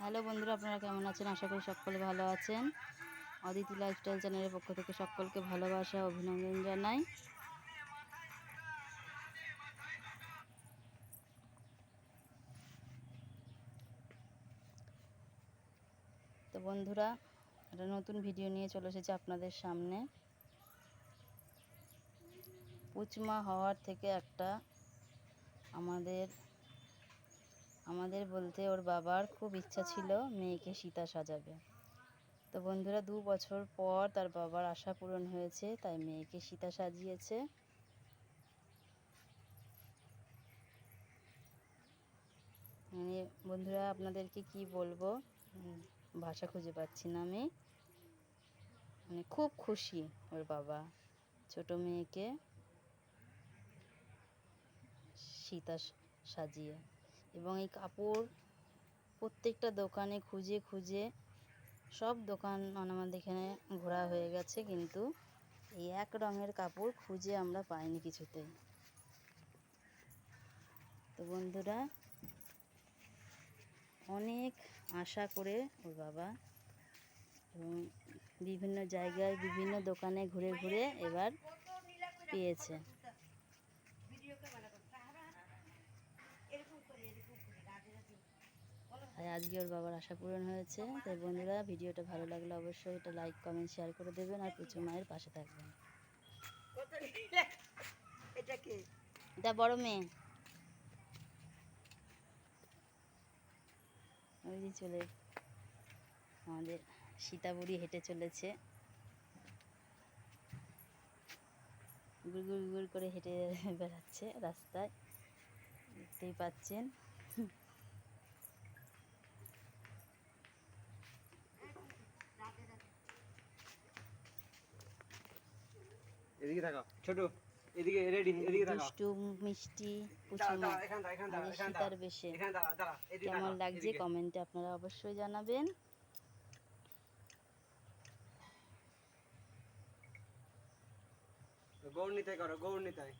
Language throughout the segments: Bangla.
হ্যালো বন্ধুরা, আপনারা কেমন আছেন? আশা করি সকলে ভালো আছেন। অদিতি লাইফস্টাইল চ্যানেলের পক্ষ থেকে সকলকে ভালোবাসা, অভিনন্দন জানাই। তো বন্ধুরা, একটা নতুন ভিডিও নিয়ে চলে এসেছে আপনাদের সামনে। পুচমা হওয়ার থেকে একটা আমাদের আমাদের বলতে ওর বাবার খুব ইচ্ছা ছিল মেয়েকে সীতা সাজাবে। তো বন্ধুরা, দু বছর পর তার বাবার আশা পূরণ হয়েছে, তাই মেয়েকে সীতা সাজিয়েছে। মানে বন্ধুরা, আপনাদেরকে কি বলব? ভাষা খুঁজে পাচ্ছি না আমি। মানে খুব খুশি ওর বাবা, ছোট মেয়েকে সীতা সাজিয়ে। এবং এই কাপড় প্রত্যেকটা দোকানে খুঁজে খুঁজে সব দোকান আমাদের এখানে ঘোরা হয়ে গেছে, কিন্তু এই এক রঙের কাপড় খুঁজে আমরা পাইনি কিছুতেই। তো বন্ধুরা, অনেক আশা করে ওর বাবা এবং বিভিন্ন জায়গায় বিভিন্ন দোকানে ঘুরে ঘুরে এবার পেয়েছে। আর আজকে ওর বাবার আশা পূরণ হয়েছে। তাই বন্ধুরা ভিডিওটা ভালো লাগলে অবশ্যই এটা লাইক কমেন্ট শেয়ার করে দেবেন আর পুচু মায়ের পাশে থাকবেন। এটা কে? এটা বড় মেয়ে। ওই যে চলে আমাদের সীতাবুড়ি হেঁটে চলেছে। গুড় গুড় গুড় করে হেঁটে বেড়াচ্ছে রাস্তায়। দেখতেই পাচ্ছেন। এদিকে ছোট এদিকে রেডি এদিকে দুষ্টু মিষ্টি পুচুমা সীতার বেশে কেমন লাগছে কমেন্টে আপনারা অবশ্যই জানাবেন। গৌরনীতাই করো গৌরনীতাই।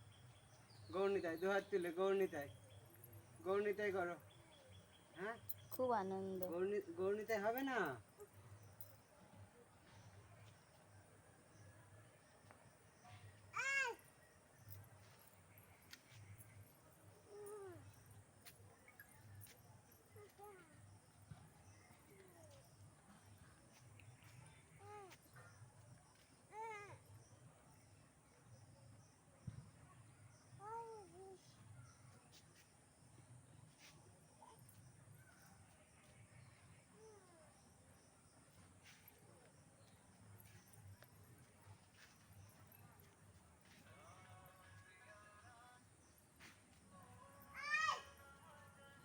গৌরনীতাই দু হাত তুলে গৌরনীতাই। গৌরনীতাই করো হ্যাঁ? খুব আনন্দ। গৌরনী গৌরনীতাই হবে না?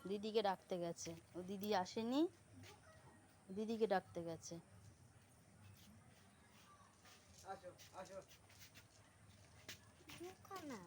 দিদিকে ডাকতে গেছে। ও দিদি আসেনি দিদিকে ডাকতে গেছে। আসো আসো। না